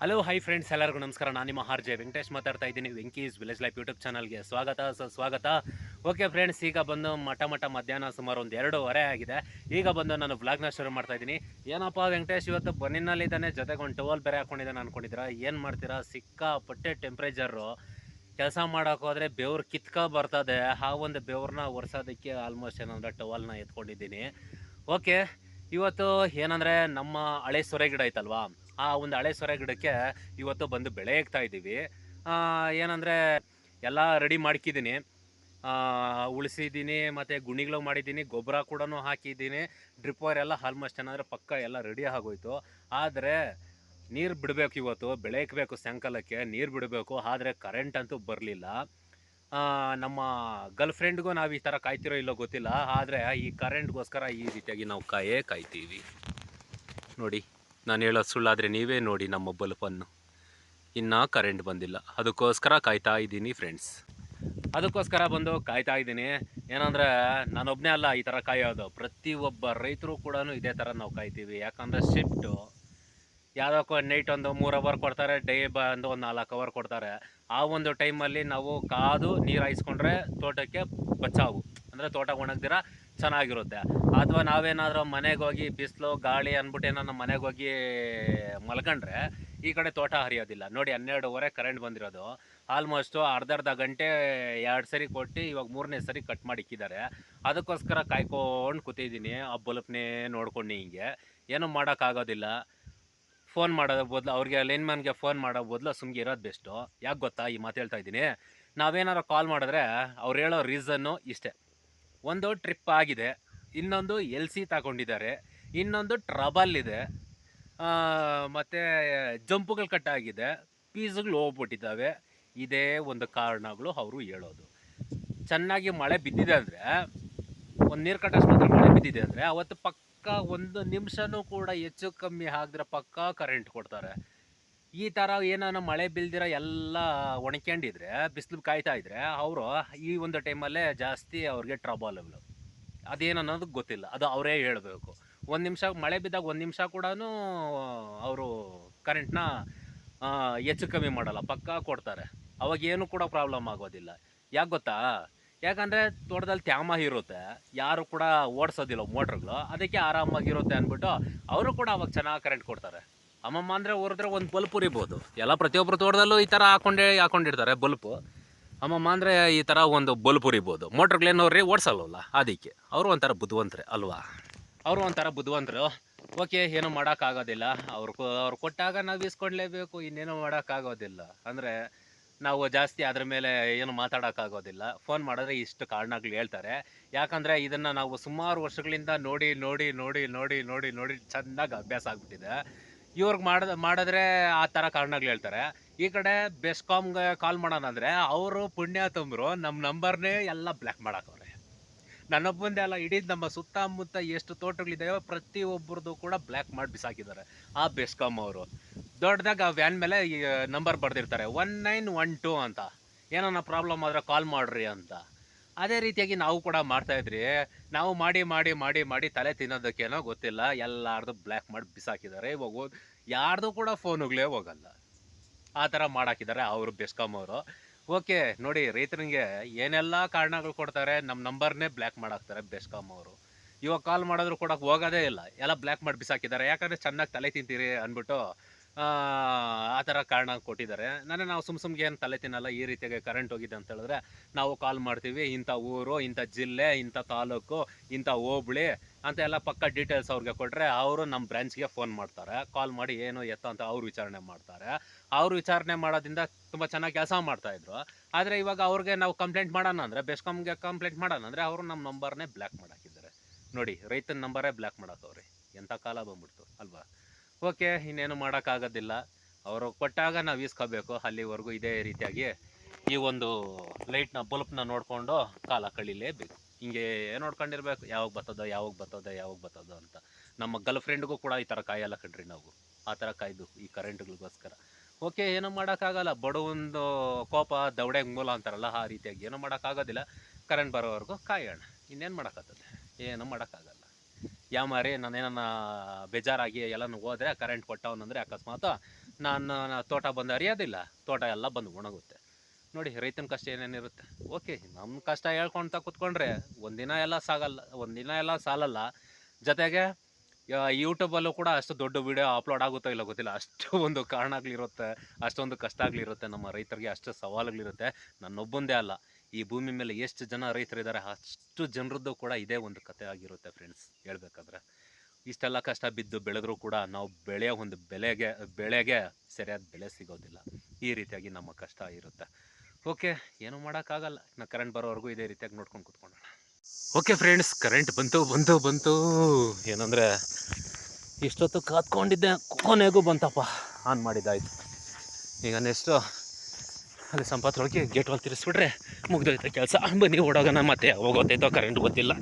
Hello hi friends ಎಲ್ಲರಿಗೂ ನಮಸ್ಕಾರ. ನಾನು ನಿಮ್ಮ ಆರ್ ಜೆ ವೆಂಕಟೇಶ್ ಮಾತಾಡ್ತಾ ಇದ್ದೀನಿ. ವೆಂಕೀಸ್ ವಿಲೇಜ್ ಲೈಫ್ ಯೂಟ್ಯೂಬ್ ಚಾನಲ್ಗೆ ಸ್ವಾಗತ ಸ್ವಾಗತ. ಓಕೆ ಫ್ರೆಂಡ್ಸ್ ಈಗ ಬಂದು ಮಠ ಮಠ ಮಧ್ಯಾಹ್ನ ಸುಮಾರು ಒಂದು ಎರಡೂವರೆ ಆಗಿದೆ. ಈಗ ಬಂದು ನಾನು ವ್ಲಾಗ್ನ ಶುರು ಮಾಡ್ತಾ ಇದ್ದೀನಿ. ಏನಪ್ಪ ವೆಂಕಟೇಶ್, ಇವತ್ತು ಬನ್ನಿನಲ್ಲಿದ್ದಾನೆ ಜೊತೆಗೆ ಒಂದು ಟವಲ್ ಬೇರೆ ಹಾಕೊಂಡಿದ್ದಾನೆ ಅನ್ಕೊಂಡಿದ್ದೀರಾ? ಏನು ಮಾಡ್ತೀರಾ? ಸಿಕ್ಕಾಪಟ್ಟೆ ಟೆಂಪ್ರೇಚರು ಕೆಲಸ ಮಾಡೋಕ್ಕೋದ್ರೆ ಬೆವ್ರು ಕಿತ್ಕ ಬರ್ತದೆ. ಆ ಒಂದು ಬೆವ್ರನ್ನ ಒರೆಸೋದಕ್ಕೆ ಆಲ್ಮೋಸ್ಟ್ ಏನಂದ್ರೆ ಟವಲ್ನ ಎತ್ಕೊಂಡಿದ್ದೀನಿ. ಓಕೆ ಇವತ್ತು ಏನಂದರೆ ನಮ್ಮ ಹಳೆ ಸೊರೆ ಗಿಡ ಐತಲ್ವಾ? ಆ ಒಂದು ಹಳೆ ಸೊರೆ ಗಿಡಕ್ಕೆ ಇವತ್ತು ಬಂದು ಬೆಳೆ ಇಕ್ತಾ ಇದ್ದೀವಿ. ಏನಂದರೆ ಎಲ್ಲ ರೆಡಿ ಮಾಡ್ಕಿದ್ದೀನಿ. ಉಳಿಸಿದ್ದೀನಿ, ಮತ್ತು ಗುಣಿಗಳು ಮಾಡಿದ್ದೀನಿ, ಗೊಬ್ಬರ ಕೂಡ ಹಾಕಿದ್ದೀನಿ. ಡ್ರಿಪ್ ವೈರ್ ಎಲ್ಲ ಆಲ್ಮೋಸ್ಟ್ ಏನಂದರೆ ಪಕ್ಕ ಎಲ್ಲ ರೆಡಿ ಆಗೋಯ್ತು. ಆದರೆ ನೀರು ಬಿಡಬೇಕು ಇವತ್ತು, ಬೆಳೆ ಇಕ್ಬೇಕು ಸಾಯಂಕಾಲಕ್ಕೆ, ನೀರು ಬಿಡಬೇಕು, ಆದರೆ ಕರೆಂಟ್ ಅಂತೂ ಬರಲಿಲ್ಲ. ನಮ್ಮ ಗರ್ಲ್ ಫ್ರೆಂಡ್ಗೂ ನಾವು ಈ ಥರ ಕಾಯ್ತಿರೋ ಇಲ್ಲೋ ಗೊತ್ತಿಲ್ಲ, ಆದರೆ ಈ ಕರೆಂಟ್ಗೋಸ್ಕರ ಈ ರೀತಿಯಾಗಿ ನಾವು ಕಾಯೇ ಕಾಯ್ತೀವಿ. ನೋಡಿ. ನಾನು ಹೇಳೋದು ಸುಳ್ಳಾದರೆ ನೀವೇ ನೋಡಿ ನಮ್ಮ ಬಲ್ಪನ್ನು. ಇನ್ನೂ ಕರೆಂಟ್ ಬಂದಿಲ್ಲ. ಅದಕ್ಕೋಸ್ಕರ ಕಾಯ್ತಾ ಇದ್ದೀನಿ ಫ್ರೆಂಡ್ಸ್ ಅದಕ್ಕೋಸ್ಕರ ಬಂದು ಕಾಯ್ತಾ ಇದ್ದೀನಿ. ಏನಂದರೆ ನಾನೊಬ್ಬನೇ ಅಲ್ಲ ಈ ಥರ ಕಾಯೋದು. ಪ್ರತಿಯೊಬ್ಬ ರೈತರು ಕೂಡ ಇದೇ ಥರ ನಾವು ಕಾಯ್ತೀವಿ. ಯಾಕಂದರೆ ಶಿಫ್ಟು ಯಾವುದಕ್ಕೂ ನೈಟ್ ಒಂದು ಮೂರು ಅವರ್ ಕೊಡ್ತಾರೆ ಡೇ ಬಂದು ಒಂದು ನಾಲ್ಕು ಅವರ್ ಕೊಡ್ತಾರೆ. ಆ ಒಂದು ಟೈಮಲ್ಲಿ ನಾವು ಕಾದು ನೀರು ಹಾಯಿಸ್ಕೊಂಡ್ರೆ ತೋಟಕ್ಕೆ ಬಚಾವು. ಅಂದರೆ ತೋಟ ಒಣಗ್ದಿರ ಚೆನ್ನಾಗಿರುತ್ತೆ. ಅಥವಾ ನಾವೇನಾದರೂ ಮನೆಗೆ ಹೋಗಿ ಬಿಸಿಲು, ಗಾಳಿ ಅಂದ್ಬಿಟ್ಟು ಏನೋ ನಮ್ಮ ಮನೆಗೆ ಹೋಗಿ ಮಲ್ಕೊಂಡ್ರೆ ಈ ಕಡೆ ತೋಟ ಹರಿಯೋದಿಲ್ಲ. ನೋಡಿ ಹನ್ನೆರಡುವರೆ ಕರೆಂಟ್ ಬಂದಿರೋದು. ಆಲ್ಮೋಸ್ಟು ಅರ್ಧ ಅರ್ಧ ಗಂಟೆ ಎರಡು ಸರಿ ಕೊಟ್ಟು ಇವಾಗ ಮೂರನೇ ಸರಿ ಕಟ್ ಮಾಡಿ ಇಕ್ಕಿದ್ದಾರೆ. ಅದಕ್ಕೋಸ್ಕರ ಕಾಯ್ಕೊಂಡು ಕೂತಿದ್ದೀನಿ. ಆ ಬಲ್ಪ್ನೇ ನೋಡ್ಕೊಂಡು ಹಿಂಗೆ. ಏನೂ ಮಾಡೋಕ್ಕಾಗೋದಿಲ್ಲ. ಫೋನ್ ಮಾಡೋದ ಬದಲು ಅವ್ರಿಗೆ ಲೈನ್ಮ್ಯಾನ್ಗೆ ಫೋನ್ ಮಾಡೋ ಬದಲು ಸುಮ್ಗೆ ಇರೋದು ಬೆಸ್ಟು ಯಾಕೆ ಗೊತ್ತಾ ಈ ಮಾತು ಹೇಳ್ತಾ ಇದ್ದೀನಿ. ನಾವೇನಾರು ಕಾಲ್ ಮಾಡಿದ್ರೆ ಅವ್ರು ಹೇಳೋ ರೀಸನ್ನು ಇಷ್ಟೇ. ಒಂದು ಟ್ರಿಪ್ ಆಗಿದೆ. ಇನ್ನೊಂದು ಎಲ್ ಸಿ ತಗೊಂಡಿದ್ದಾರೆ. ಇನ್ನೊಂದು ಟ್ರಬಲ್ ಇದೆ. ಮತ್ತು ಜಂಪುಗಳು ಕಟ್ಟಾಗಿದೆ ಪೀಸ್ಗಳು ಹೋಗ್ಬಿಟ್ಟಿದ್ದಾವೆ. ಇದೇ ಒಂದು ಕಾರಣಗಳು ಅವರು ಹೇಳೋದು. ಚೆನ್ನಾಗಿ ಮಳೆ ಬಿದ್ದಿದೆ ಅಂದರೆ, ಒಂದು ನೀರು ಕಟ್ಟೋಷ್ಟು ಮಾತ್ರ ಮಳೆ ಬಿದ್ದಿದೆ ಅಂದರೆ, ಅವತ್ತು ಪಕ್ಕ ಒಂದು ನಿಮಿಷನೂ ಕೂಡ ಹೆಚ್ಚು ಕಮ್ಮಿ ಹಾಕಿದ್ರೆ ಪಕ್ಕ ಕರೆಂಟ್ ಕೊಡ್ತಾರೆ. ಈ ಥರ ಏನಾನ ಮಳೆ ಬಿಲ್ದಿರ ಎಲ್ಲ ಒಣಕೊಂಡಿದ್ರೆ ಬಿಸಿಲು ಕಾಯ್ತಾ ಇದ್ರೆ ಅವರು ಈ ಒಂದು ಟೈಮಲ್ಲೇ ಜಾಸ್ತಿ ಅವ್ರಿಗೆ ಟ್ರಬಲ್ಗಳು ಅದೇನನ್ನೋದು ಗೊತ್ತಿಲ್ಲ. ಅದು ಅವರೇ ಹೇಳಬೇಕು. ಒಂದು ನಿಮಿಷ ಮಳೆ ಬಿದ್ದಾಗ ಒಂದು ನಿಮಿಷ ಕೂಡ ಅವರು ಕರೆಂಟ್ನ ಹೆಚ್ಚು ಕಮ್ಮಿ ಮಾಡಲ್ಲ. ಪಕ್ಕ ಕೊಡ್ತಾರೆ. ಅವಾಗ ಏನು ಕೂಡ ಪ್ರಾಬ್ಲಮ್ ಆಗೋದಿಲ್ಲ. ಯಾಕೆ ಗೊತ್ತಾ? ಯಾಕಂದರೆ ತೋಟದಲ್ಲಿ ತ್ಯಾಮ ಇರುತ್ತೆ. ಯಾರು ಕೂಡ ಓಡಿಸೋದಿಲ್ಲ ಮೋಟ್ರ್ಗಳು. ಅದಕ್ಕೆ ಆರಾಮಾಗಿರುತ್ತೆ ಅಂದ್ಬಿಟ್ಟು ಅವರು ಕೂಡ ಅವಾಗ ಚೆನ್ನಾಗಿ ಕರೆಂಟ್ ಕೊಡ್ತಾರೆ. ಅಮ್ಮಮ್ಮ ಅಂದರೆ ಹೊರದ್ರೆ ಒಂದು ಬಲ್ಪ್ ಉರಿಬೋದು. ಎಲ್ಲ ಪ್ರತಿಯೊಬ್ಬರು ತೋಟದಲ್ಲೂ ಈ ಥರ ಹಾಕೊಂಡೇ ಹಾಕೊಂಡಿರ್ತಾರೆ ಬಲ್ಪು. ಅಮ್ಮಮ್ಮ ಅಂದರೆ ಈ ಥರ ಒಂದು ಬಲ್ಪ್ ಉರಿಬೋದು. ಅವ್ರಿ ಓಡಿಸಲ್ವಲ್ಲ ಅದಕ್ಕೆ. ಅವರು ಒಂಥರ ಬುದ್ಧಿವಂತರೆ, ಅಲ್ವಾ? ಅವರು ಒಂಥರ ಬುದ್ಧಿವಂತರು. ಓಕೆ, ಏನೂ ಮಾಡೋಕ್ಕಾಗೋದಿಲ್ಲ. ಅವ್ರು ಅವ್ರು ಕೊಟ್ಟಾಗ ನಾವು ಇಸ್ಕೊಡ್ಲೇಬೇಕು ಇನ್ನೇನು ಮಾಡೋಕ್ಕಾಗೋದಿಲ್ಲ. ಅಂದರೆ ನಾವು ಜಾಸ್ತಿ ಅದ್ರ ಮೇಲೆ ಏನು ಮಾತಾಡೋಕ್ಕಾಗೋದಿಲ್ಲ. ಫೋನ್ ಮಾಡಿದ್ರೆ ಇಷ್ಟು ಕಾರಣಗಳು ಹೇಳ್ತಾರೆ. ಯಾಕಂದರೆ ಇದನ್ನು ನಾವು ಸುಮಾರು ವರ್ಷಗಳಿಂದ ನೋಡಿ ನೋಡಿ ನೋಡಿ ನೋಡಿ ನೋಡಿ ನೋಡಿ, ಚೆನ್ನಾಗಿ ಅಭ್ಯಾಸ ಆಗ್ಬಿಟ್ಟಿದೆ. ಇವ್ರಿಗೆ ಮಾಡಿದ, ಮಾಡಿದ್ರೆ ಆ ಥರ ಕಾರಣಗಳು ಹೇಳ್ತಾರೆ. ಈ ಕಡೆ ಬೆಸ್ಕಾಮ್ಗೆ ಕಾಲ್ ಮಾಡೋಣ ಅಂದರೆ ಅವರು ಪುಣ್ಯ ತುಂಬ್ರು ನಮ್ಮ ನಂಬರ್ನೇ ಎಲ್ಲ ಬ್ಲ್ಯಾಕ್ ಮಾಡಾಕವ್ರೆ ನನ್ನೊಬ್ಬಂದೇ ಅಲ್ಲ, ಇಡೀ ನಮ್ಮ ಸುತ್ತಮುತ್ತ ಎಷ್ಟು ತೋಟಗಳಿದ್ದಾವೆ ಪ್ರತಿಯೊಬ್ಬರದು ಕೂಡ ಬ್ಲ್ಯಾಕ್ ಮಾಡಿ ಬಿಸಾಕಿದ್ದಾರೆ, ಆ ಬೆಸ್ಕಾಮ್ ಅವರು. ದೊಡ್ಡದಾಗ ಆ ವ್ಯಾನ್ ಮೇಲೆ ಈ ನಂಬರ್ ಬರೆದಿರ್ತಾರೆ, ಒನ್ ನೈನ್ ಒನ್ ಟು ಅಂತ. ಏನನ್ನ ಪ್ರಾಬ್ಲಮ್ ಆದ್ರೆ ಕಾಲ್ ಮಾಡ್ರಿ ಅಂತ. ಅದೇ ರೀತಿಯಾಗಿ ನಾವು ಕೂಡ ಮಾಡ್ತಾ ಇದ್ರಿ. ನಾವು ಮಾಡಿ ಮಾಡಿ ಮಾಡಿ ಮಾಡಿ ತಲೆ ತಿನ್ನೋದಕ್ಕೇನೋ ಗೊತ್ತಿಲ್ಲ. ಎಲ್ಲಾರ್ದು ಬ್ಲ್ಯಾಕ್ ಮಾಡಿ ಬಿಸಾಕಿದ್ದಾರೆ. ಇವಾಗ ಯಾರ್ದು ಕೂಡ ಫೋನುಗಳೇ ಹೋಗಲ್ಲ. ಆ ಥರ ಮಾಡಾಕಿದ್ದಾರೆ ಅವರು ಬೆಸ್ಕಾಮ್ ಅವರು. ಓಕೆ ನೋಡಿ ರೈತರಿಗೆ ಏನೆಲ್ಲ ಕಾರಣಗಳು ಕೊಡ್ತಾರೆ ನಮ್ಮ ನಂಬರ್ನೇ ಬ್ಲ್ಯಾಕ್ ಮಾಡಾಕ್ತಾರೆ ಬೆಸ್ಕಾಮ್ ಅವರು. ಇವಾಗ ಕಾಲ್ ಮಾಡಿದ್ರು ಕೂಡ ಹೋಗೋದೇ ಇಲ್ಲ. ಎಲ್ಲ ಬ್ಲ್ಯಾಕ್ ಮಾಡಿ ಬಿಸಾಕಿದ್ದಾರೆ. ಯಾಕಂದರೆ ಚೆನ್ನಾಗಿ ತಲೆ ತಿಂತೀರಿ ಅಂದ್ಬಿಟ್ಟು ಆ ಥರ ಕಾರಣ ಕೊಟ್ಟಿದ್ದಾರೆ. ನಾನು ನಾವು ಸುಮ್ ಸುಮ್ಗೆ ಏನು ತಲೆ ತಿನ್ನಲ್ಲ, ಈ ರೀತಿಯಾಗಿ ಕರೆಂಟ್ ಹೋಗಿದೆ ಅಂತ ಹೇಳಿದ್ರೆ ನಾವು ಕಾಲ್ ಮಾಡ್ತೀವಿ, ಇಂಥ ಊರು, ಇಂಥ ಜಿಲ್ಲೆ, ಇಂಥ ತಾಲೂಕು, ಇಂಥ ಹೋಬಳಿ ಅಂತ ಎಲ್ಲ ಪಕ್ಕ ಡೀಟೇಲ್ಸ್ ಅವ್ರಿಗೆ ಕೊಟ್ಟರೆ ಅವರು ನಮ್ಮ ಬ್ರಾಂಚ್ಗೆ ಫೋನ್ ಮಾಡ್ತಾರೆ. ಕಾಲ್ ಮಾಡಿ ಏನು ಎತ್ತ ಅಂತ ಅವ್ರು ವಿಚಾರಣೆ ಮಾಡ್ತಾರೆ. ಅವ್ರು ವಿಚಾರಣೆ ಮಾಡೋದಿಂದ ತುಂಬ ಚೆನ್ನಾಗಿ ಕೆಲಸ ಮಾಡ್ತಾಯಿದ್ರು ಆದರೆ ಇವಾಗ ಅವ್ರಿಗೆ ನಾವು ಕಂಪ್ಲೇಂಟ್ ಮಾಡೋಣ ಅಂದರೆ ಬೆಸ್ಕಾಮ್ಗೆ ಕಂಪ್ಲೇಂಟ್ ಮಾಡೋಣ ಅಂದರೆ ಅವರು ನಮ್ಮ ನಂಬರ್ನೇ ಬ್ಲ್ಯಾಕ್ ಮಾಡಾಕಿದ್ದಾರೆ. ನೋಡಿ, ರೈತನ ನಂಬರೇ ಬ್ಲ್ಯಾಕ್ ಮಾಡಾಕವ್ರೆ. ಎಂಥ ಕಾಲ ಬಂದ್ಬಿಡ್ತು, ಅಲ್ವಾ? ಓಕೆ, ಇನ್ನೇನು ಮಾಡೋಕ್ಕಾಗೋದಿಲ್ಲ. ಅವರು ಕೊಟ್ಟಾಗ ನಾವು ಇಸ್ಕೋಬೇಕು ಅಲ್ಲಿವರೆಗೂ ಇದೇ ರೀತಿಯಾಗಿ ಈ ಒಂದು ಲೈಟ್ನ ಬಲ್ಪ್ನ ನೋಡಿಕೊಂಡು ಕಾಲ ಕಳೀಲೇಬೇಕು. ಹಿಂಗೆ ನೋಡ್ಕೊಂಡಿರ್ಬೇಕು, ಯಾವಾಗ ಬರ್ತದೋ ಯಾವಾಗ ಬರ್ತದೋ ಯಾವಾಗ ಬರ್ತದೋ ಅಂತ. ನಮ್ಮ ಗರ್ಲ್ ಫ್ರೆಂಡ್ಗೂ ಕೂಡ ಈ ಥರ ಕಾಯಲ್ಲ ಕಣ್ರಿ ನಾವು. ಆ ಥರ ಕಾಯ್ದು ಈ ಕರೆಂಟ್ಗಳಿಗೋಸ್ಕರ. ಓಕೆ, ಏನೂ ಮಾಡೋಕ್ಕಾಗಲ್ಲ. ಬಡವೊಂದು ಕೋಪ ದವಡೆಗೆ ಮೂಲ ಅಂತಾರಲ್ಲ ಆ ರೀತಿಯಾಗಿ ಏನೂ ಮಾಡೋಕ್ಕಾಗೋದಿಲ್ಲ. ಕರೆಂಟ್ ಬರೋವರೆಗೂ ಕಾಯೋಣ. ಇನ್ನೇನು ಮಾಡೋಕ್ಕಾಗ್ತದೆ? ಏನೂ ಮಾಡೋಕ್ಕಾಗಲ್ಲ. ಯಾವ ಮಾರಿ ನಾನೇನ ಬೇಜಾರಾಗಿ ಎಲ್ಲನೂ ಹೋದ್ರೆ ಕರೆಂಟ್ ಕೊಟ್ಟವನಂದರೆ ಅಕಸ್ಮಾತ್ ನಾನು ತೋಟ ಬಂದು ಅರಿಯೋದಿಲ್ಲ ತೋಟ ಎಲ್ಲ ಬಂದು ಒಣಗುತ್ತೆ. ನೋಡಿ ರೈತನ ಕಷ್ಟ ಏನೇನಿರುತ್ತೆ? ಓಕೆ ನಮ್ಮ ಕಷ್ಟ ಹೇಳ್ಕೊಳ್ತಾ ಕೂತ್ಕೊಂಡ್ರೆ ಒಂದಿನ ಎಲ್ಲ ಸಾಗಲ್ಲ ಒಂದಿನ ಎಲ್ಲ ಸಾಲಲ್ಲ. ಜೊತೆಗೆ, ಯಾ- ಯೂಟ್ಯೂಬಲ್ಲೂ ಕೂಡ ಅಷ್ಟು ದೊಡ್ಡ ವಿಡಿಯೋ ಅಪ್ಲೋಡ್ ಆಗುತ್ತೋ ಇಲ್ಲ ಗೊತ್ತಿಲ್ಲ. ಅಷ್ಟು ಒಂದು ಕಾರಣ ಆಗ್ಲಿರುತ್ತೆ ಅಷ್ಟೊಂದು ಕಷ್ಟ ಆಗ್ಲಿರುತ್ತೆ, ನಮ್ಮ ರೈತರಿಗೆ ಅಷ್ಟು ಸವಾಲುಗಳಿರುತ್ತೆ. ನನ್ನೊಬ್ಬಂದೇ ಅಲ್ಲ. ಈ ಭೂಮಿ ಮೇಲೆ ಎಷ್ಟು ಜನ ರೈತರಿದ್ದಾರೆ ಅಷ್ಟು ಜನರದ್ದು ಕೂಡ ಇದೇ ಒಂದು ಕತೆ ಆಗಿರುತ್ತೆ ಫ್ರೆಂಡ್ಸ್ ಹೇಳ್ಬೇಕಾದ್ರೆ. ಇಷ್ಟೆಲ್ಲ ಕಷ್ಟ ಬಿದ್ದು ಬೆಳೆದ್ರೂ ಕೂಡ ನಾವು ಬೆಳೆಯ ಒಂದು ಬೆಲೆಗೆ, ಬೆಳೆಗೆ ಸರಿಯಾದ ಬೆಲೆ ಸಿಗೋದಿಲ್ಲ. ಈ ರೀತಿಯಾಗಿ ನಮ್ಮ ಕಷ್ಟ ಇರುತ್ತೆ. ಓಕೆ ಏನೂ ಮಾಡೋಕ್ಕಾಗಲ್ಲ. ನಾ ಕರೆಂಟ್ ಬರೋವರೆಗೂ ಇದೇ ರೀತಿಯಾಗಿ ನೋಡ್ಕೊಂಡು ಕೂತ್ಕೊಳ್ಳೋಣ. ಓಕೆ ಫ್ರೆಂಡ್ಸ್ ಕರೆಂಟ್ ಬಂತು ಬಂತು ಬಂತು. ಏನಂದರೆ, ಇಷ್ಟೊತ್ತು ಕಾತ್ಕೊಂಡಿದ್ದೆ ಕೊನೆಗೂ ಬಂತಪ್ಪ. ಆನ್ ಮಾಡಿದ್ದಾಯ್ತು. ಈಗ ನೆಕ್ಸ್ಟು ಅಲ್ಲಿ ಸಂಪತ್ತೊಳಗೆ ಗೇಟ್ ಒಳಗೆ ತಿರ್ಸ್ಬಿಟ್ರೆ ಮುಗ್ದೋಯ್ತು ಕೆಲಸ. ಬನ್ನಿ, ಓಡೋಗೋಣ. ಮತ್ತೆ ಹೋಗೋತೈತೋ ಕರೆಂಟ್ ಗೊತ್ತಿಲ್ಲ.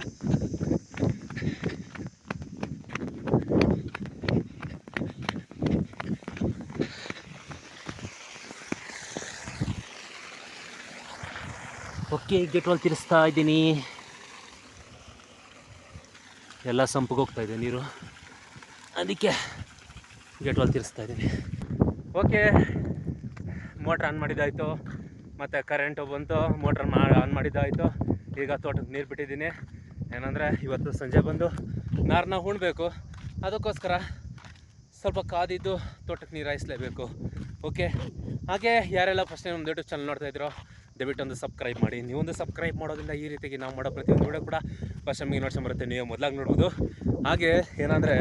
ಓಕೆ ಗೇಟ್ ಒಳಗೆ ತಿರ್ಸ್ತಾ ಇದ್ದೀನಿ. ಎಲ್ಲ ಸಂಪಿಗೆ ಹೋಗ್ತಾ ಇದೆ ನೀರು. ಅದಕ್ಕೆ ಗೇಟ್ ಒಳಗೆ ತಿರ್ಸ್ತಾ ಇದ್ದೀನಿ. ಓಕೆ ಮೋಟ್ರ್ ಆನ್ ಮಾಡಿದ್ದಾಯಿತು. ಮತ್ತು ಕರೆಂಟು ಬಂತು ಮೋಟ್ರ್ ಮಾ ಆನ್ ಮಾಡಿದ್ದಾಯಿತು ಈಗ ತೋಟಕ್ಕೆ ನೀರು ಬಿಟ್ಟಿದ್ದೀನಿ. ಏನಂದರೆ ಇವತ್ತು ಸಂಜೆ ಬಂದು ನಾರನ್ನ ಉಣ್ಬೇಕು ಅದಕ್ಕೋಸ್ಕರ ಸ್ವಲ್ಪ ಕಾದಿದ್ದು ತೋಟಕ್ಕೆ ನೀರು ಹಾಯಿಸ್ಲೇಬೇಕು. ಓಕೆ ಹಾಗೆ ಯಾರೆಲ್ಲ ಫಸ್ಟ್ ನಮ್ಮ ಯೂಟ್ಯೂಬ್ ಚಾನಲ್ ನೋಡ್ತಾ ಇದ್ದೀರೋ ದಯವಿಟ್ಟು ಒಂದು ಸಬ್ಸ್ಕ್ರೈಬ್ ಮಾಡಿ. ನೀವೊಂದು ಸಬ್ಸ್ಕ್ರೈಬ್ ಮಾಡೋದ್ರಿಂದ ಈ ರೀತಿಯಾಗಿ ನಾವು ಮಾಡೋ ಪ್ರತಿಯೊಂದು ವಿಡಿಯೋ ಕೂಡ ಫಸ್ಟ್ ನಮಗೆ ನೋಡ್ಕೊಂಡು ಬರುತ್ತೆ ನೀವು ಮೊದಲಾಗಿ ನೋಡ್ಬೋದು. ಹಾಗೆ ಏನಂದರೆ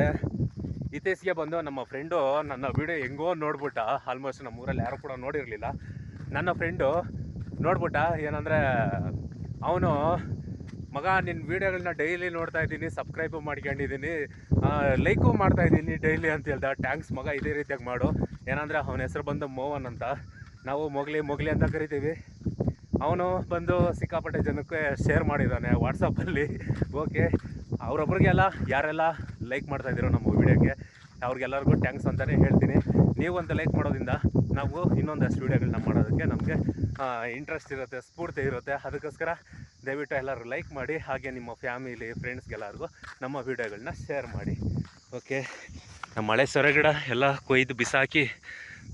ಇತ್ತೀಚೆಗೆ ಬಂದು ನಮ್ಮ ಫ್ರೆಂಡು ನನ್ನ ವಿಡಿಯೋ ಹೆಂಗೋ ನೋಡ್ಬಿಟ್ಟ. ಆಲ್ಮೋಸ್ಟ್ ನಮ್ಮ ಊರಲ್ಲಿ ಯಾರು ಕೂಡ ನೋಡಿರಲಿಲ್ಲ. ನನ್ನ ಫ್ರೆಂಡು ನೋಡ್ಬಿಟ್ಟ, ಏನಂದರೆ, ಅವನು, ಮಗ ನಿನ್ನ ವೀಡಿಯೋಗಳನ್ನ ಡೈಲಿ ನೋಡ್ತಾ ಇದ್ದೀನಿ, ಸಬ್ಸ್ಕ್ರೈಬು ಮಾಡ್ಕೊಂಡಿದ್ದೀನಿ ಲೈಕು ಮಾಡ್ತಾ ಇದ್ದೀನಿ ಡೈಲಿ ಅಂತ ಹೇಳ್ದ. ಟ್ಯಾಂಕ್ಸ್ ಮಗ, ಇದೇ ರೀತಿಯಾಗಿ ಮಾಡು. ಏನಂದರೆ, ಅವನ ಹೆಸರು ಬಂದು ಮೋವನ್ ಅಂತ. ನಾವು ಮೊಗ್ಲಿ, ಮೊಗಲಿ ಅಂತ ಕರಿತೀವಿ. ಅವನು ಬಂದು ಸಿಕ್ಕಾಪಟ್ಟೆ ಜನಕ್ಕೆ ಶೇರ್ ಮಾಡಿದ್ದಾನೆ ವಾಟ್ಸಪ್ಪಲ್ಲಿ. ಓಕೆ, ಅವರೊಬ್ರಿಗೆಲ್ಲ, ಯಾರೆಲ್ಲ ಲೈಕ್ ಮಾಡ್ತಾಯಿದ್ದೀರೋ ನಮ್ಮ ವೀಡಿಯೋಗೆ, ಅವ್ರಿಗೆಲ್ಲರಿಗೂ ಟ್ಯಾಂಕ್ಸ್ ಅಂತಲೇ ಹೇಳ್ತೀನಿ. ನೀವು ಅಂತ ಲೈಕ್ ಮಾಡೋದ್ರಿಂದ ನಾವು ಇನ್ನೊಂದಷ್ಟು ವೀಡಿಯೋಗಳನ್ನ ಮಾಡೋದಕ್ಕೆ ನಮಗೆ ಇಂಟ್ರೆಸ್ಟ್ ಇರುತ್ತೆ, ಸ್ಫೂರ್ತಿ ಇರುತ್ತೆ. ಅದಕ್ಕೋಸ್ಕರ ದಯವಿಟ್ಟು ಎಲ್ಲರೂ ಲೈಕ್ ಮಾಡಿ, ಹಾಗೆ ನಿಮ್ಮ ಫ್ಯಾಮಿಲಿ ಫ್ರೆಂಡ್ಸ್ಗೆಲ್ಲರಿಗೂ ನಮ್ಮ ವೀಡಿಯೋಗಳನ್ನ ಶೇರ್ ಮಾಡಿ. ಓಕೆ ನಮ್ಮ ಮಳೆ ಸೊರಗಿಡ ಎಲ್ಲ ಕೊಯ್ದು ಬಿಸಾಕಿ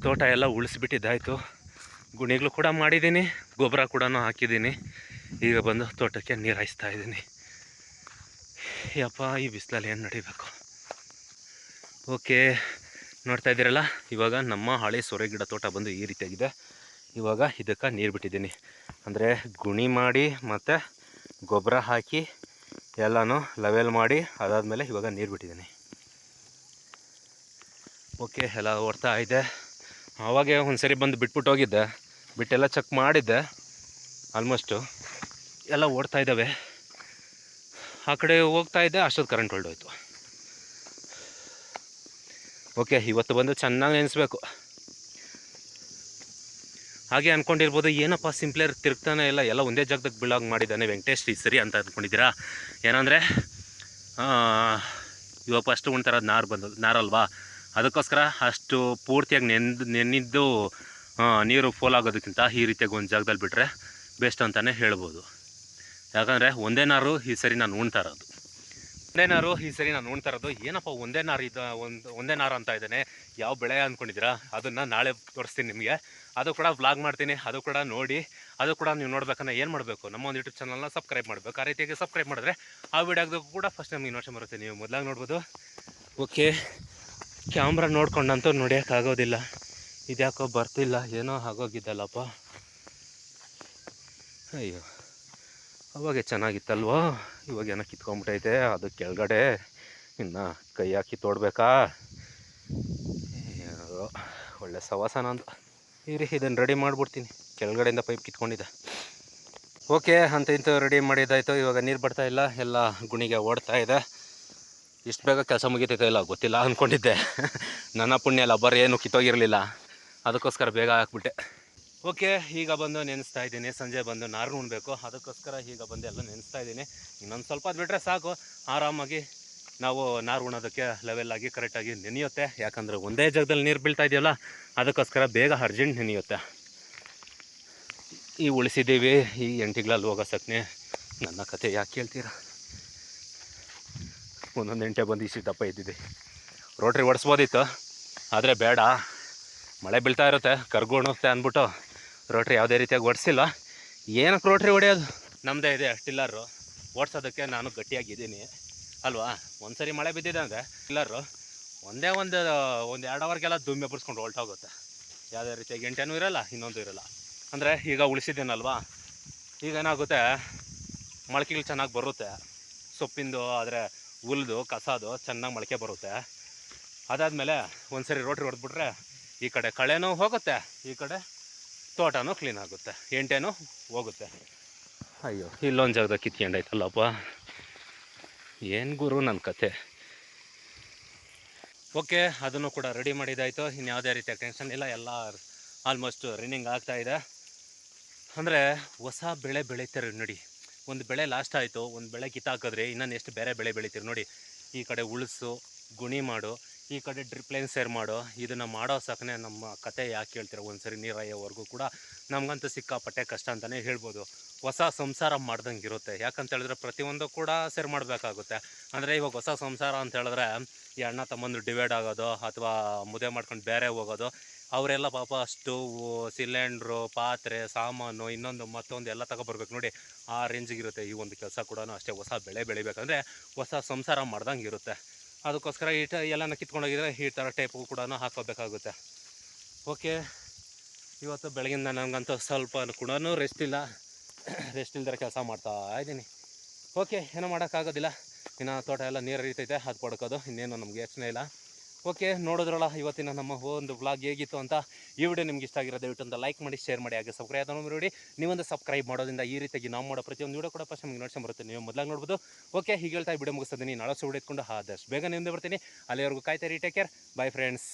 ತೋಟ ಎಲ್ಲ ಉಳಿಸ್ಬಿಟ್ಟಿದ್ದಾಯಿತು. ಗುಣಿಗಳು ಕೂಡ ಮಾಡಿದ್ದೀನಿ, ಗೊಬ್ಬರ ಕೂಡ ಹಾಕಿದ್ದೀನಿ. ಈಗ ಬಂದು ತೋಟಕ್ಕೆ ನೀರು ಹಾಯಿಸ್ತಾ ಇದ್ದೀನಿ. ಯಪ್ಪ, ಈ ಬಿಸಿಲಲ್ಲಿ ಏನು ನಡಿಬೇಕು? ಓಕೆ ನೋಡ್ತಾ ಇದ್ದೀರಲ್ಲ, ಇವಾಗ ನಮ್ಮ ಹಳೆ ಸೊರೆ ಗಿಡ ತೋಟ ಬಂದು ಈ ರೀತಿಯಾಗಿದೆ. ಇವಾಗ ಇದಕ್ಕೆ ನೀರು ಬಿಟ್ಟಿದ್ದೀನಿ. ಅಂದರೆ ಗುಣಿ ಮಾಡಿ ಮತ್ತು ಗೊಬ್ಬರ ಹಾಕಿ ಎಲ್ಲನೂ ಲೆವೆಲ್ ಮಾಡಿ ಅದಾದಮೇಲೆ ಇವಾಗ ನೀರು ಬಿಟ್ಟಿದ್ದೀನಿ. ಓಕೆ, ಎಲ್ಲ ಓಡ್ತಾ ಇದೆ. ಆವಾಗೆ ಒಂದು ಸರಿ ಬಂದು ಬಿಟ್ಬಿಟ್ಟು ಹೋಗಿದ್ದೆ. ಬಿಟ್ಟೆಲ್ಲ ಚೆಕ್ ಮಾಡಿದ್ದೆ. ಆಲ್ಮೋಸ್ಟು ಎಲ್ಲ ಓಡ್ತಾ ಇದ್ದಾವೆ. ಆ ಕಡೆ ಹೋಗ್ತಾ ಇದ್ದೆ ಅಷ್ಟೊತ್ತು ಕರೆಂಟ್ ಹೊರಟೋಯ್ತು ಓಕೆ, ಇವತ್ತು ಬಂದು ಚೆನ್ನಾಗಿ ನೆನೆಸ್ಬೇಕು. ಹಾಗೆ ಅಂದ್ಕೊಂಡಿರ್ಬೋದು ಏನಪ್ಪ, ಸಿಂಪ್ಲೇರ್ ತಿರುಗ್ತಾನೆ ಇಲ್ಲ, ಎಲ್ಲ ಒಂದೇ ಜಾಗದಾಗ ಬಿಳಾಗ್ ಮಾಡಿದ್ದಾನೆ ವೆಂಕಟೇಶ್, ಈ ಸರಿ ಅಂತ ಅಂದ್ಕೊಂಡಿದ್ದೀರಾ ಏನಂದರೆ ಇವಾಗ ಫಸ್ಟ್ ಉಣ್ತಾರದು ನಾರು ಬಂದು ನಾರಲ್ವಾ ಅದಕ್ಕೋಸ್ಕರ ಅಷ್ಟು ಪೂರ್ತಿಯಾಗಿ ನೆಂದು ನೆನ್ನಿದ್ದು ನೀರು ಫೋಲ್ ಆಗೋದಕ್ಕಿಂತ ಈ ರೀತಿಯಾಗಿ ಒಂದು ಜಾಗದಲ್ಲಿ ಬಿಟ್ಟರೆ ಬೆಸ್ಟ್ ಅಂತಲೇ ಹೇಳ್ಬೋದು. ಯಾಕಂದರೆ, ಒಂದೇ ನಾರು ಈ ಸರಿ ನಾನು ಉಣ್ತಾ ಇರೋದು ಒಂದೇ ನಾರು ಈ ಸರಿ ನಾನು ನೋಡ್ತಾ ಇರೋದು. ಏನಪ್ಪ ಒಂದೇ ನಾರು ಇದು, ಒಂದು, ಒಂದೇ ನಾರು ಅಂತ ಇದ್ದಾನೆ. ಯಾವ ಬೆಳೆ ಅಂದ್ಕೊಂಡಿದ್ದೀರಾ ಅದನ್ನು ನಾಳೆ ತೋರಿಸ್ತೀನಿ ನಿಮಗೆ. ಅದು ಕೂಡ ವ್ಲಾಗ್ ಮಾಡ್ತೀನಿ. ಅದು ಕೂಡ ನೋಡಿ. ಅದು ಕೂಡ ನೀವು ನೋಡ್ಬೇಕನ್ನ ಏನು ಮಾಡಬೇಕು? ನಮ್ಮ ಒಂದು ಯೂಟ್ಯೂಬ್ ಚಾನಲ್ನ ಸಬ್ಸ್ಕ್ರೈಬ್ ಮಾಡಬೇಕು. ಆ ರೀತಿಯಾಗಿ ಸಬ್ಸ್ಕ್ರೈಬ್ ಮಾಡಿದ್ರೆ ಆ ವಿಡಿಯೋ ಕೂಡ ಫಸ್ಟ್ ನಮಗೆ ಇನ್ವರ್ಷನ್ ಬರುತ್ತೆ. ನೀವು ಮೊದಲಾಗಿ ನೋಡ್ಬೋದು. ಓಕೆ. ಕ್ಯಾಮ್ರಾ ನೋಡ್ಕೊಂಡಂತೂ ನೋಡ್ಯಕ್ಕಾಗೋದಿಲ್ಲ. ಇದ್ಯಾಕೋ ಬರ್ತಿಲ್ಲ. ಏನೋ ಆಗೋಗಿದ್ದಲ್ಲಪ್ಪ. ಅಯ್ಯೋ. ಅವಾಗೆ ಚೆನ್ನಾಗಿತ್ತಲ್ವೋ? ಇವಾಗ ಏನೋ ಕಿತ್ಕೊಂಡ್ಬಿಟ್ಟೈತೆ ಅದು ಕೆಳಗಡೆ ಇನ್ನು ಕೈ ಹಾಕಿ ತೋಡ್ಬೇಕಾ? ಒಳ್ಳೆ ಸವಾಸನ ಅಂತ. ಇರಿ ಇದನ್ನು ರೆಡಿ ಮಾಡಿಬಿಡ್ತೀನಿ. ಕೆಳಗಡೆಯಿಂದ ಪೈಪ್ ಕಿತ್ಕೊಂಡಿದ್ದೆ. ಓಕೆ ಅಂತ ಇಂಥ ರೆಡಿ ಮಾಡಿದ್ದಾಯಿತು. ಇವಾಗ ನೀರು ಬರ್ತಾ ಇಲ್ಲ, ಎಲ್ಲ ಗುಣಿಗೆ ಓಡ್ತಾ ಇದೆ. ಇಷ್ಟು ಬೇಗ ಕೆಲಸ ಮುಗಿತೈತೆ ಇಲ್ಲ ಗೊತ್ತಿಲ್ಲ ಅಂದ್ಕೊಂಡಿದ್ದೆ ನನ್ನ ಪುಣ್ಯ ಅಲ್ಲ ಬರೋ ಏನು ಕಿತ್ತೋಗಿರಲಿಲ್ಲ. ಅದಕ್ಕೋಸ್ಕರ ಬೇಗ ಹಾಕ್ಬಿಟ್ಟೆ. ಓಕೆ, ಈಗ ಬಂದು ನೆನೆಸ್ತಾ ಇದ್ದೀನಿ. ಸಂಜೆ ಬಂದು ನಾರು ಉಣ್ಬೇಕು. ಅದಕ್ಕೋಸ್ಕರ ಈಗ ಬಂದು ಎಲ್ಲ ನೆನೆಸ್ತಾ ಇದ್ದೀನಿ. ಇನ್ನೊಂದು ಸ್ವಲ್ಪ ಅದು ಬಿಟ್ಟರೆ ಸಾಕು. ಆರಾಮಾಗಿ ನಾವು ನಾರು ಉಣೋದಕ್ಕೆ ಲೆವೆಲ್ಲಾಗಿ ಕರೆಕ್ಟಾಗಿ ನೆನೆಯುತ್ತೆ. ಯಾಕಂದರೆ ಒಂದೇ ಜಾಗದಲ್ಲಿ ನೀರು ಬೀಳ್ತಾ ಇದೆಯಲ್ಲ, ಅದಕ್ಕೋಸ್ಕರ ಬೇಗ ಅರ್ಜೆಂಟ್ ನೆನೆಯುತ್ತೆ. ಈ ಉಳಿಸಿದ್ದೀವಿ. ಈ ಎಂಟಿಗಳಲ್ಲಿ ಹೋಗೋ ಸಕ್ನೆ ನನ್ನ ಕತೆ ಯಾಕೆ ಹೇಳ್ತೀರಾ ಒಂದೊಂದು ಎಂಟೆ ಬಂದು ಈ ದಪ್ಪ ಇದ್ದಿದ್ದೆ. ರೋಟ್ರಿ ಓಡಿಸ್ಬೋದಿತ್ತು, ಆದರೆ ಬೇಡ. ಮಳೆ ಬೀಳ್ತಾ ಇರುತ್ತೆ ಕರ್ಗೋಣುತ್ತೆ ಅಂದ್ಬಿಟ್ಟು ರೋಟ್ರಿ ಯಾವುದೇ ರೀತಿಯಾಗಿ ಓಡಿಸಿಲ್ಲ. ಏನಕ್ಕೆ ರೋಟ್ರಿ ಹೊಡೆಯೋದು? ನಮ್ಮದೇ ಇದೆ ಟಿಲ್ಲರು. ಓಡಿಸೋದಕ್ಕೆ ನಾನು ಗಟ್ಟಿಯಾಗಿದ್ದೀನಿ. ಅಲ್ವಾ? ಒಂದ್ಸರಿ ಮಳೆ ಬಿದ್ದಿದೆ ಅಂದರೆ ಟಿಲ್ಲರು ಒಂದೇ ಒಂದು ಒಂದು ಎರಡು ಅವರ್ಗೆಲ್ಲ ದುಮ್ಮೆ ಬಿಡಿಸ್ಕೊಂಡು ಹೊಲ್ಟೋಗುತ್ತೆ ಯಾವುದೇ ರೀತಿಯಾಗಿ ಎಂಟೇನೂ ಇರಲ್ಲ, ಇನ್ನೊಂದು ಇರಲ್ಲ. ಅಂದರೆ ಈಗ ಉಳಿಸಿದ್ದೀನಲ್ವಾ? ಈಗ ಏನಾಗುತ್ತೆ? ಮೊಳಕೆಗಳು ಚೆನ್ನಾಗಿ ಬರುತ್ತೆ. ಸೊಪ್ಪಿಂದು, ಆದರೆ ಹುಲ್ದು, ಕಸದು ಚೆನ್ನಾಗಿ ಮೊಳಕೆ ಬರುತ್ತೆ. ಅದಾದಮೇಲೆ ಒಂದ್ಸರಿ ರೋಟ್ರಿ ಹೊಡೆದ್ಬಿಟ್ರೆ ಈ ಕಡೆ ಕಳೆನೂ ಹೋಗುತ್ತೆ, ಈ ಕಡೆ ತೋಟನೂ ಕ್ಲೀನ್ ಆಗುತ್ತೆ. ಎಂಟೇನೂ ಹೋಗುತ್ತೆ. ಅಯ್ಯೋ. ಇಲ್ಲೊಂದು ಜಾಗದಾಗ ಕಿತ್ಕೊಂಡಾಯ್ತಲ್ಲಪ್ಪ ಏನು ಗುರು ನನ್ನ ಕತೆ. ಓಕೆ ಅದನ್ನು ಕೂಡ ರೆಡಿ ಮಾಡಿದ್ದಾಯಿತು. ಇನ್ನು ಯಾವುದೇ ರೀತಿಯ ಟೆನ್ಷನ್ ಇಲ್ಲ. ಎಲ್ಲ ಆಲ್ಮೋಸ್ಟ್ ರನ್ನಿಂಗ್ ಆಗ್ತಾ ಇದೆ. ಅಂದರೆ ಹೊಸ ಬೆಳೆ ಬೆಳೀತಾರೆ ನೋಡಿ. ಒಂದು ಬೆಳೆ ಲಾಸ್ಟ್ ಆಯಿತು. ಒಂದು ಬೆಳೆ ಕಿತ್ತಾಕಿದ್ರೆ ಇನ್ನೊಂದು ಎಷ್ಟು ಬೇರೆ ಬೆಳೆ ಬೆಳಿತೀರಿ ನೋಡಿ. ಈ ಕಡೆ ಉಳಿಸು ಗುಣಿ ಮಾಡು. ಈ ಕಡೆ ಡ್ರಿಪ್ ಲೈನ್ ಸೇರ್ ಮಾಡು, ಇದನ್ನು ಮಾಡೋ ಸಾಕನೆ ನಮ್ಮ ಕತೆ ಯಾಕೆ ಹೇಳ್ತೀರ? ಒಂದ್ಸರಿ ನೀರಾಯವರೆಗೂ ಕೂಡ ನಮಗಂತೂ ಸಿಕ್ಕಾಪಟ್ಟೆ ಕಷ್ಟ ಅಂತಲೇ ಹೇಳ್ಬೋದು. ಹೊಸ ಸಂಸಾರ ಮಾಡ್ದಂಗೆ ಇರುತ್ತೆ. ಯಾಕಂತ ಹೇಳಿದ್ರೆ ಪ್ರತಿಯೊಂದು ಕೂಡ ಸೇರ್ ಮಾಡಬೇಕಾಗುತ್ತೆ. ಅಂದರೆ ಇವಾಗ ಹೊಸ ಸಂಸಾರ ಅಂತ ಹೇಳಿದ್ರೆ ಈ ಅಣ್ಣ ತಮ್ಮಂದು ಡಿವೈಡ್ ಆಗೋದು ಅಥವಾ ಮುದ್ದೆ ಮಾಡ್ಕೊಂಡು ಬೇರೆ ಹೋಗೋದು, ಅವರೆಲ್ಲ ಪಾಪ ಸ್ಟೋವು, ಸಿಲಿಂಡ್ರು, ಪಾತ್ರೆ, ಸಾಮಾನು, ಇನ್ನೊಂದು ಮತ್ತೊಂದು ಎಲ್ಲ ತಗೊಬರ್ಬೇಕು ನೋಡಿ ಆ ರೇಂಜಿಗೆ ಇರುತ್ತೆ. ಈ ಒಂದು ಕೆಲಸ ಕೂಡ ಅಷ್ಟೇ. ಹೊಸ ಬೆಳೆ ಬೆಳಿಬೇಕಂದ್ರೆ ಹೊಸ ಸಂಸಾರ ಮಾಡ್ದಂಗೆ ಇರುತ್ತೆ. ಅದಕ್ಕೋಸ್ಕರ ಈ ಎಲ್ಲನ ಕಿತ್ಕೊಂಡೋಗಿದ್ರೆ ಈ ಥರ ಟೈಪು ಕೂಡ ಹಾಕೋಬೇಕಾಗುತ್ತೆ ಓಕೆ, ಇವತ್ತು ಬೆಳಗಿಂದ ನನಗಂತೂ ಸ್ವಲ್ಪ ಕೂಡ ರೆಸ್ಟ್ ಇಲ್ಲ. ರೆಸ್ಟ್ ಇಲ್ದರೆ ಕೆಲಸ ಮಾಡ್ತಾ ಇದ್ದೀನಿ. ಓಕೆ, ಏನೂ ಮಾಡೋಕ್ಕಾಗೋದಿಲ್ಲ. ಇನ್ನು ತೋಟ ಎಲ್ಲ ನೀರು ಹರಿತೈತೆ, ಅದು ಪಡ್ಕೋದು. ಇನ್ನೇನು ನಮಗೆ ಯೋಚನೆ ಇಲ್ಲ. ಓಕೆ, ನೋಡಿದ್ರಲ್ಲ, ಇವತ್ತಿನ ನಮ್ಮ ಒಂದು ಬ್ಲಾಗ್ ಹೇಗಿತ್ತು ಅಂತ. ಈ ವಿಡಿಯೋ ನಿಮ್ಗೆ ಇಷ್ಟ ಆಗಿರೋ ದಯವಿಟ್ಟು ಒಂದು ಲೈಕ್ ಮಾಡಿ ಶೇರ್ ಮಾಡಿ, ಹಾಗೆ ಸಬ್ಸ್ಕ್ರೈಬ್ ಆದ ನೋಡಿ. ನೀವೊಂದು ಸಬ್ಸ್ಕ್ರೈಬ್ ಮಾಡೋದ್ರಿಂದ ಈ ರೀತಿಯಾಗಿ ನಾವು ಮಾಡೋ ಪ್ರತಿಯೊಂದು ವಿಡಿಯೋ ಕೂಡ ಫಸ್ಟ್ ನಿಮ್ಗೆ ನೋಡ್ಸಿ ಬರುತ್ತೆ. ನೀವು ಮೊದಲಾಗಿ ನೋಡ್ಬೋದು. ಓಕೆ, ಹೀಗೆ ಹೇಳ್ತಾ ವಿಡಿಯೋ ಮುಗಿಸ್ತೀನಿ ನಾಳೆ ಎತ್ಕೊಂಡು ಆದಷ್ಟು ಬೇಗ ನಿಮ್ದು ಬರ್ತೀನಿ. ಅಲ್ಲಿವರೆಗೂ ಕಾಯ್ತಾ ರೀ ಟೇಕ್ ಕೇರ್ ಬೈ ಫ್ರೆಂಡ್ಸ್